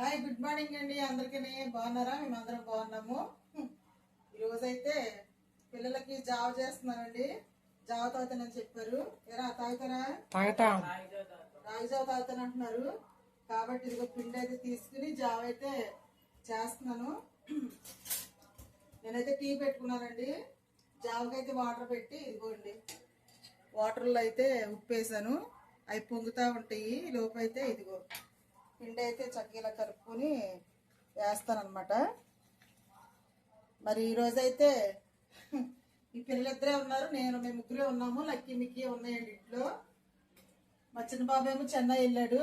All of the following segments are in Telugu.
హాయ్ గుడ్ మార్నింగ్ అండి. అందరికీ బాగున్నారా? మేమందరం బాగున్నాము. ఈరోజైతే పిల్లలకి జావ చేస్తున్నానండి. జావ తాగుతానని చెప్పారు. ఎరా తాగుతారా? తాగుతాం. రాగి జావ తాగుతాను అంటున్నారు కాబట్టి ఇదిగో పిండి అయితే తీసుకుని జావ అయితే చేస్తున్నాను. నేనైతే టీ పెట్టుకున్నానండి. జావకైతే వాటర్ పెట్టి ఇదిగోండి. వాటర్లో అయితే ఉప్పు వేసాను అవి పొంగుతూ ఉంటాయి. ఈ లోపు అయితే ఇదిగో పిండి అయితే చక్కగా కలుపుకొని వేస్తానమాట మరి ఈరోజైతే ఈ పిల్లలిద్దరే ఉన్నారు. నేను మేము ముగ్గురే ఉన్నాము. లక్కీ మిక్కీ ఉన్నాయండి ఇంట్లో. మా చిన్న బాబు ఏమో చెన్నై వెళ్ళాడు.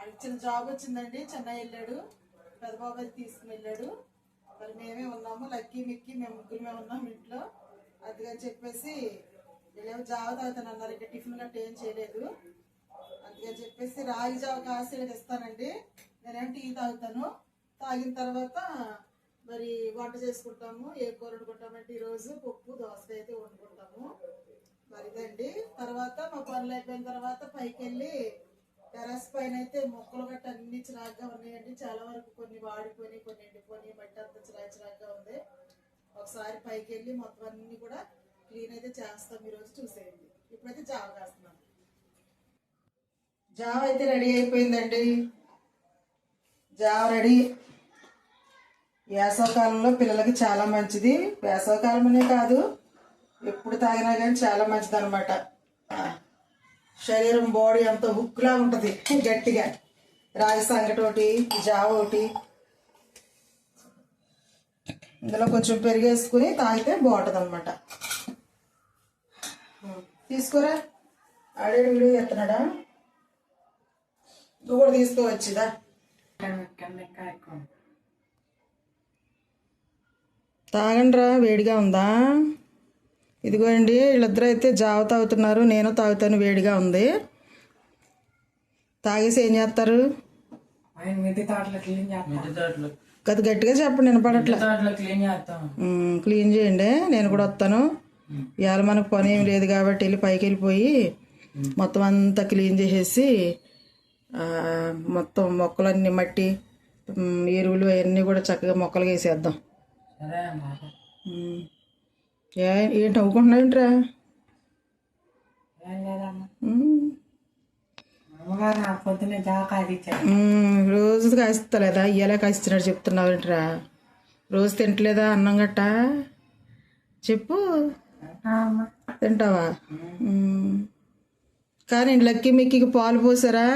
అది చిన్న జాబ్ వచ్చిందండి. చెన్నై వెళ్ళాడు. పెద్ద బాబు తీసుకుని వెళ్ళాడు. మరి మేమే ఉన్నాము. లక్కీ మిక్కీ మేము ముగ్గురమే ఉన్నాము ఇంట్లో. అందుకని చెప్పేసి వీళ్ళేమో జాబ్ తాగుతాను అన్నారు ఇంకా టిఫిన్ గట్ట ఏం చేయలేదు. ఇక చెప్పేసి రాగి జావ కాసి ఇస్తానండి. నేనేం టీ తాగుతాను. తాగిన తర్వాత మరి వంట చేసుకుంటాము. ఏ కూర వండుకుంటామంటే ఈరోజు పప్పు దోసకాయ అయితే వండుకుంటాము. మరిదండి తర్వాత మా పనులు అయిపోయిన తర్వాత పైకి వెళ్ళి టెరస్ పైన అయితే మొక్కలు గట్ట అన్ని చిరాగ్గా ఉన్నాయండి. చాలా వరకు కొన్ని వాడిపోయి కొన్ని ఎండిపోయి మట్టి అంతా చిరా చిరాగ్గా ఉంది. ఒకసారి పైకి వెళ్ళి మొత్తం అన్ని కూడా క్లీన్ అయితే చేస్తాం. ఈరోజు చూసేయండి. ఇప్పుడైతే జావ కాస్తున్నాను. జావ అయితే రెడీ అయిపోయిందండి. జావ రెడీ. వేసవకాలంలో పిల్లలకి చాలా మంచిది. వేసవకాలమనే కాదు ఎప్పుడు తాగినా కానీ చాలా మంచిది అనమాట శరీరం బాడీ అంత హుక్లా ఉంటుంది గట్టిగా. రాగి సంగటి ఒకటి జావ ఒకటి. ఇందులో కొంచెం పెరిగేసుకుని తాగితే బాగుంటుంది అనమాట తీసుకోరా? ఆడేడు వీడియో ఎత్తనాడా నువ్వు కూడా తీసుకోవచ్చుదా? తాగండిరా వేడిగా ఉందా? ఇదిగోండి వీళ్ళిద్దరూ అయితే జావ తాగుతున్నారు నేను తాగుతాను వేడిగా ఉంది. తాగేసి ఏం చేస్తారు? గది గట్టిగా చెప్పండి వినపడట్లే. క్లీన్ చేయండి నేను కూడా వస్తాను. ఇవాళ మనకు పని ఏం లేదు కాబట్టి వెళ్ళి పైకి వెళ్ళిపోయి మొత్తం అంతా క్లీన్ చేసేసి మొత్తం మొక్కలన్నీ మట్టి ఎరువులు అవన్నీ కూడా చక్కగా మొక్కలు వేసేద్దాం. ఏ ఏంటి నవ్వుకుంటున్నావేంట్రా? రోజు కాస్తలేదా ఇయ్యాల కాస్తున్నాడు చెప్తున్నావు ఏంట్రా రోజు తింటలేదా అన్నం గట్ట? చెప్పు. తింటావా. కానీ లక్కీ మిక్కీకి పాలు పోసారా?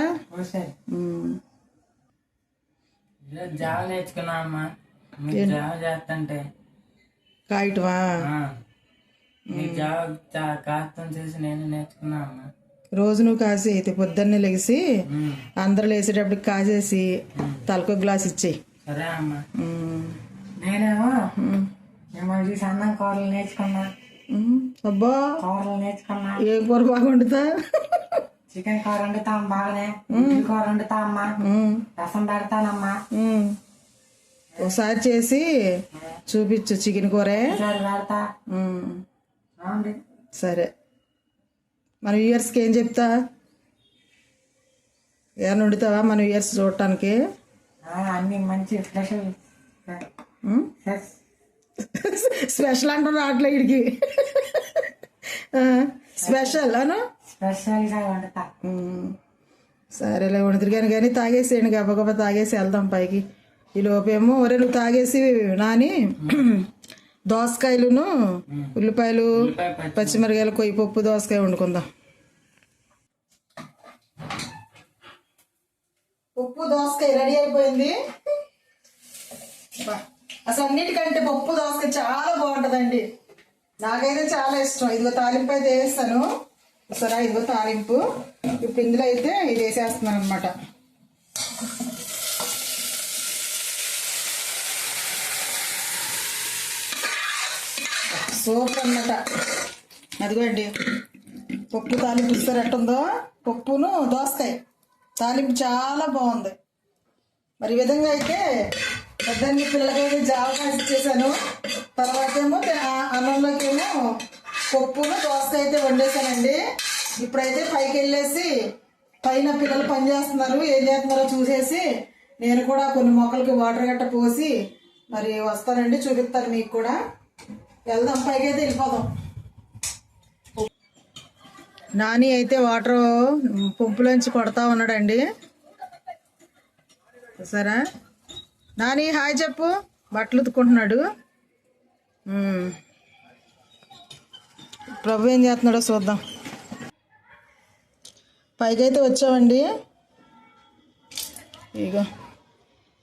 జావ నేర్చుకున్నా అమ్మా. జావ చేస్తుంటే. కాయటమా కాస్తం చూసి నేను నేర్చుకున్నా అమ్మా. రోజు నువ్వు కాసి అయితే పొద్దున్నే లెగిసి అందరూ లేసేటప్పటికి కాసేసి తలకో గ్లాస్ ఇచ్చేయి. సరే అమ్మా. నేనేమో మిమ్మల్ని చూసి అన్నం కూరలు నేర్చుకున్నా. అబ్బా! కూరలు నేర్చుకున్నా. ఏం కూర బాగా వండుతా చికెన్ కూర వండుతాం బాగానే కూర వండుతా అమ్మా ఉమ్. రసం పెడతానమ్మా. ఒకసారి చేసి చూపించు చికెన్ కూరే పెడతా సరే మన ఇయర్స్కి ఏం చెప్తా ఏమైనా వండుతావా మన ఇయర్స్ చూడటానికి అన్ని మంచి స్పెషల్? స్పెషల్ అంటారు రావట్లే ఇడికి స్పెషల్ అను. సరేలే వండుతురు కానీ తాగేసేయండి తాగేసేయండి గబగబా తాగేసి వెళ్దాం పైకి. ఈ లోపేమో ఒరే నువ్వు తాగేసి నాని దోసకాయలును ఉల్లిపాయలు పచ్చిమిరకాయలు కొయ్యి పప్పు దోసకాయ వండుకుందాం. పప్పు దోసకాయ రెడీ అయిపోయింది. అసలు అన్నిటికంటే పప్పు దోసకాయ చాలా బాగుంటుందండి. నాకైతే చాలా ఇష్టం. ఇదిగో తాలింపు అయితే వేస్తాను. సరే ఇదిగో తాలింపు. ఇప్పుడు ఇందులో అయితే ఇది వేసేస్తున్నాను అనమాట సూపర్ అనమాట అదిగోండి. పప్పు తాలింపు ఇస్తారు ఎట్టుందో? పప్పును దోస్తాయి తాలింపు చాలా బాగుంది. మరి విధంగా అయితే పెద్దని పిల్లలకైతే జావ కాసి ఇచ్చేసాను. తర్వాత పప్పును దోసకాయ అయితే వండేసానండి ఇప్పుడైతే పైకి వెళ్ళేసి పైన పిల్లలు పని చేస్తున్నారు. ఏం చేస్తున్నారో చూసేసి నేను కూడా కొన్ని మొక్కలకి వాటర్ గట్ట పోసి మరి వస్తానండి చూపిస్తాను మీకు కూడా. వెళ్దాం పైకి అయితే వెళ్ళిపోదాం. నాని అయితే వాటర్ పంపులోంచి కొడతా ఉన్నాడండి. సరే నాని హాయ్ చెప్పు. బట్టలు ఉతుకుంటున్నాడు ప్రభు ఏం చేస్తున్నాడో చూద్దాం. పైకైతే వచ్చామండి. ఇగో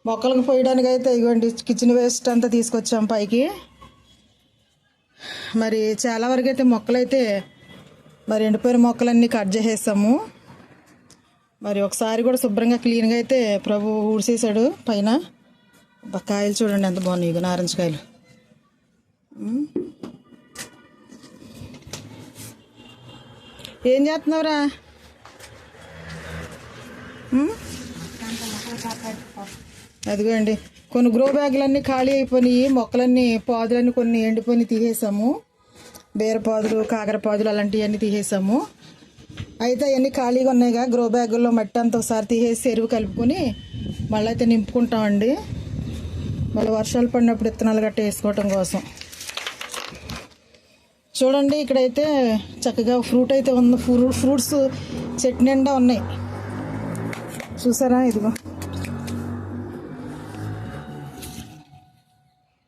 మొక్కలకు పోయడానికి అయితే ఇగోండి కిచెన్ వేస్ట్ అంతా తీసుకొచ్చాం పైకి. మరి చాలా వరకు అయితే మొక్కలైతే మరి ఎండిపోయిన మొక్కలన్నీ కట్ చేసేసాము. మరి ఒకసారి కూడా శుభ్రంగా క్లీన్గా అయితే ప్రభు ఊడ్చేసాడు పైన. కాయలు చూడండి ఎంత బాగున్నాయి ఇగో నారింజ కాయలు. ఏం చేస్తున్నావురా? అదిగోండి. కొన్ని గ్రో బ్యాగులన్నీ ఖాళీ అయిపోయినాయి మొక్కలన్నీ పాదులన్నీ కొన్ని ఎండిపోయి తీసేసాము. బీరపాదులు కాకరపాదులు అలాంటివన్నీ తీసేసాము. అయితే అవన్నీ ఖాళీగా ఉన్నాయిగా గ్రో బ్యాగుల్లో మట్టి అంతా ఒకసారి తీసేసి ఎరువు కలుపుకొని మళ్ళీ అయితే నింపుకుంటామండి. మళ్ళీ వర్షాలు పడినప్పుడు విత్తనాలు గట్ట వేసుకోవటం కోసం. చూడండి ఇక్కడైతే చక్కగా ఫ్రూట్ అయితే ఉంది. ఫ్రూ ఫ్రూట్స్ చెట్టు నిండా ఉన్నాయి. చూసారా? ఇదిగో.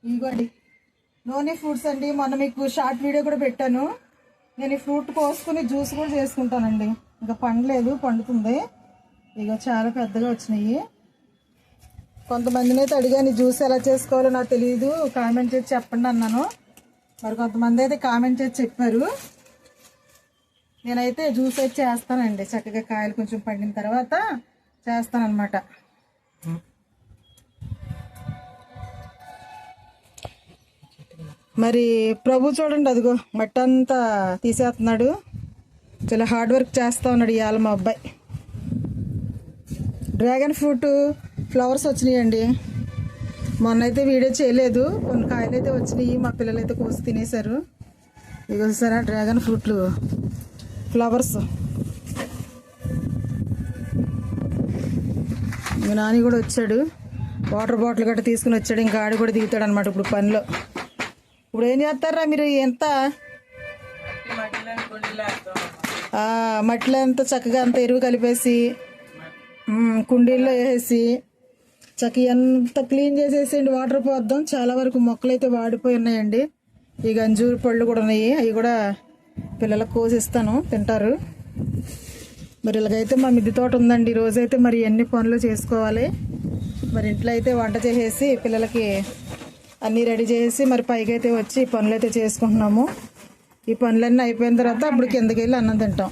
ఇదిగోండి. నూనె ఫ్రూట్స్ అండి. మొన్న మీకు షార్ట్ వీడియో కూడా పెట్టాను. నేను ఈ ఫ్రూట్ కోసుకుని జ్యూస్ కూడా చేసుకుంటానండి. ఇంకా పండలేదు పండుతుంది. ఇక చాలా పెద్దగా వచ్చినాయి. కొంతమందిని అయితే అడిగాను జ్యూస్ ఎలా చేసుకోవాలో నాకు తెలియదు కామెంట్ చేసి చెప్పండి అన్నాను. మరి కొంతమంది అయితే కామెంట్ చేసి చెప్పారు. నేనైతే జ్యూస్ అయితే చేస్తానండి. చక్కగా కాయలు కొంచెం పండిన తర్వాత చేస్తానన్నమాట. మరి ప్రభు చూడండి అదిగో మట్టంతా తీసేస్తున్నాడు. చాలా హార్డ్ వర్క్ చేస్తా ఉన్నాడు ఇవాళ మా అబ్బాయి. డ్రాగన్ ఫ్రూట్ ఫ్లవర్స్ వచ్చినాయండి. మొన్న అయితే వీడియో చేయలేదు. కొన్ని కాయలు అయితే వచ్చినాయి. మా పిల్లలు అయితే కోసి తినేశారు. ఇక చూసారా? డ్రాగన్ ఫ్రూట్లు. ఫ్లవర్స్. మీ నాని కూడా వచ్చాడు. వాటర్ బాటిల్ గట్రా తీసుకుని వచ్చాడు. ఇంకా ఆడి కూడా దిగుతాడు అనమాట ఇప్పుడు పనిలో. ఇప్పుడు ఏం చేస్తారా మీరు? ఎంత? మట్టిలో కుండీలో అంతా చక్కగా అంత ఎరువు కలిపేసి కుండీల్లో వేసేసి చక్కగా ఎంత క్లీన్ చేసేసి వాటర్ పోద్దాం. చాలా వరకు మొక్కలు అయితే వాడిపోయి ఉన్నాయండి ఈ గంజూరు పళ్ళు కూడా ఉన్నాయి. అవి కూడా పిల్లలకు కోసిస్తాను. తింటారు. మరి ఇలాగైతే మా మిద్దె తోట ఉందండి. ఈ రోజైతే మరి ఎన్ని పనులు చేసుకోవాలి. మరి ఇంట్లో అయితే వంట చేసేసి పిల్లలకి అన్నీ రెడీ చేసి మరి పైకి అయితే వచ్చి ఈ పనులు అయితే చేసుకుంటున్నాము. ఈ పనులన్నీ అయిపోయిన తర్వాత అప్పుడు కిందకి వెళ్ళి అన్నం తింటాం?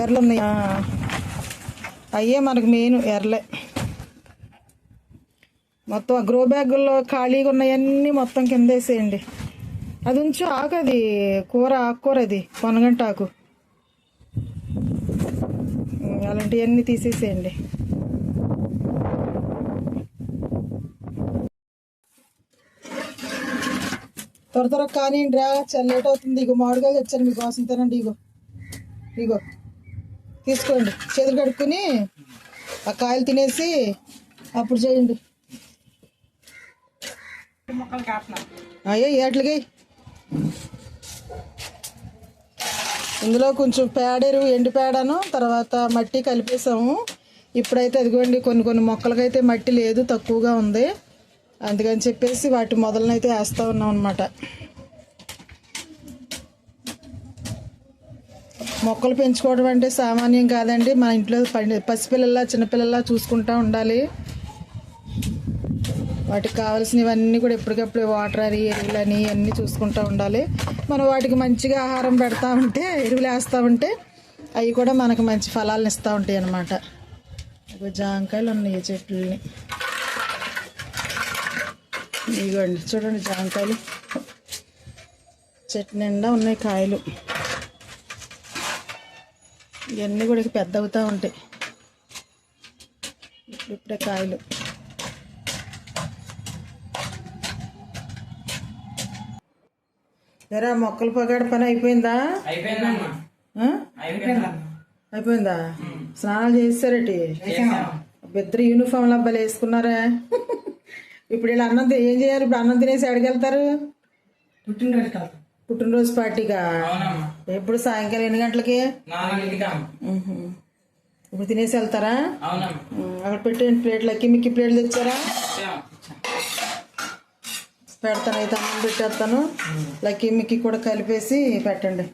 ఎర్రలు ఉన్నాయి. అయ్యే మనకు మెయిన్ ఎర్రలే. మొత్తం ఆ గ్రో బ్యాగుల్లో ఖాళీగా ఉన్నాయన్నీ మొత్తం కింద వేసేయండి అది ఉంచు ఆకు అది. కూర ఆకుకూర అది. పొనగంట ఆకు అలాంటివన్నీ తీసేసేయండి. త్వర త్వర కానివ్వండి రా చాలా లేట్ అవుతుంది. ఇగో మామిడికాయ తెచ్చాను మీకోసం తినండి ఇగో. ఇగో. తీసుకోండి. చేతులు కడుక్కుని ఆ కాయలు తినేసి అప్పుడు చేయండి. ముక్కలు కాపుతున్నాం అయ్యో ఏట్లకి ఇందులో కొంచెం పేడెరు ఎండి పేడను తర్వాత మట్టి కలిపేసాము. ఇప్పుడైతే అదిగోండి కొన్ని కొన్ని మొక్కలకైతే మట్టి లేదు తక్కువగా ఉంది. అందుకని చెప్పేసి వాటి మొదలనైతే వేస్తూ ఉన్నాం అనమాట మొక్కలు పెంచుకోవడం అంటే సామాన్యం కాదండి. మన ఇంట్లో పండి పసిపిల్లల్లా చిన్నపిల్లల్లా చూసుకుంటూ ఉండాలి. వాటికి కావాల్సినవన్నీ కూడా ఎప్పటికప్పుడు వాటర్ అని ఎరువులు అని అన్నీ చూసుకుంటూ ఉండాలి. మనం వాటికి మంచిగా ఆహారం పెడతా ఉంటే ఎరువులు వేస్తూ ఉంటే అవి కూడా మనకు మంచి ఫలాలను ఇస్తూ ఉంటాయి అన్నమాట. జాంకాయలు ఉన్నాయి చెట్లని. ఇదిగోండి చూడండి జాంకాయలు. చెట్టు నిండా ఉన్నాయి కాయలు. ఇవన్నీ కూడా పెద్ద అవుతూ ఉంటాయి. ఇప్పుడిప్పుడే కాయలు. ఎరా మొక్కలు పగాడు పని అయిపోయిందా? అయిపోయిందా? స్నానాలు చేస్తారటి చేసాం ఇద్దరు యూనిఫామ్లు అబ్బాయిలు వేసుకున్నారా. ఇప్పుడు వీళ్ళు అన్నం ఏం చేయాలి? ఇప్పుడు అన్నం తినేసి వెళ్తాం. పుట్టినరోజు పార్టీగా ఎప్పుడు సాయంకాలం ఎన్ని గంటలకి. ఇప్పుడు తినేసి వెళ్తారా? అక్కడ పెట్టండి ప్లేట్లకి మీకు ప్లేట్లు తెచ్చారా. పెడతాను అయితే అన్నం పెట్టేస్తాను. లక్కీ మిక్కి కూడా కలిపేసి పెట్టండి.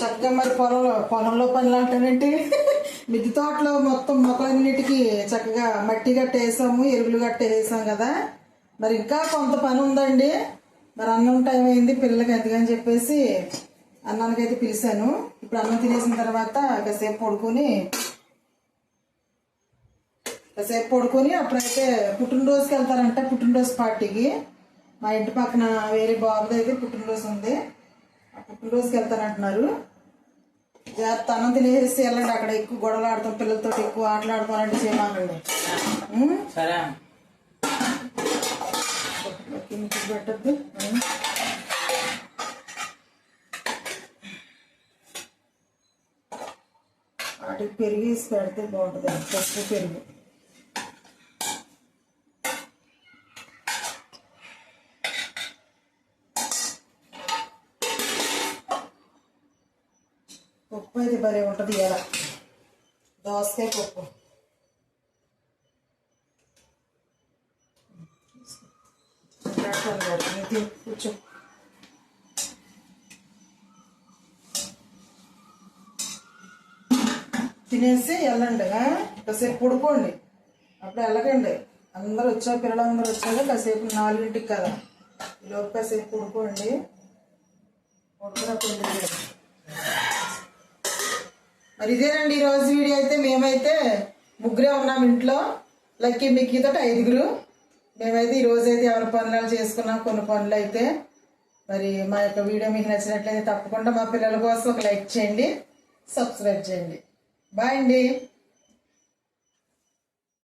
చక్కగా మరి పొలంలో పొలంలో పనులు అంటానంటే మిద్దె తోటలో మొత్తం మొక్కలన్నిటికీ చక్కగా మట్టి గట్ట వేసాము ఎరువులు గట్ట వేసాం కదా. మరి ఇంకా కొంత పని ఉందండి. మరి అన్నం టైం అయింది పిల్లలకి ఎందుకని చెప్పేసి అన్నానికి అయితే పిలిచాను. ఇప్పుడు అన్నం తినేసిన తర్వాత కాసేపు పడుకొని కాసేపు పడుకొని అప్పుడైతే పుట్టినరోజుకి వెళ్తారంట పుట్టినరోజు పార్టీకి. మా ఇంటి పక్కన వేరే బాబుది అయితే పుట్టినరోజు ఉంది. పుట్టినరోజుకి వెళ్తారంటున్నారు. జాగ్రత్త అన్నం తినేసి వెళ్ళండి అక్కడ ఎక్కువ గొడవలు ఆడతాం పిల్లలతో ఎక్కువ చేయమాకండి ఉం? సరే. పెట్టద్దు. వాటికి పెరిగి వేసి పెడితే బాగుంటుంది. పసుపు పెరుగు. మరి భలే ఉంటుంది ఇలా దోసకాయ పప్పు. కూర్చో. తినేసి వెళ్ళండి కాసేపు పడుకోండి. అప్పుడు వెళ్ళకండి. అందరూ వచ్చా పిల్లలందరూ వచ్చాక కాసేపు నాలుగింటికి కదా. ఈలోపు కాసేపు పడుకోండి. పడుకున్నప్పుడు మరి ఇదేనండి ఈ రోజు వీడియో అయితే మేమైతే ముగ్గురే ఉన్నాం ఇంట్లో. లక్కీ మిక్కీతో ఐదుగురు. మేమైతే ఈ రోజు అయితే ఎవరి పనులు చేసుకున్నాం కొన్ని పనులు అయితే. మరి మా యొక్క వీడియో మీకు నచ్చినట్లయితే తప్పకుండా మా పిల్లల కోసం ఒక లైక్ చేయండి సబ్స్క్రైబ్ చేయండి. బాయ్ అండి.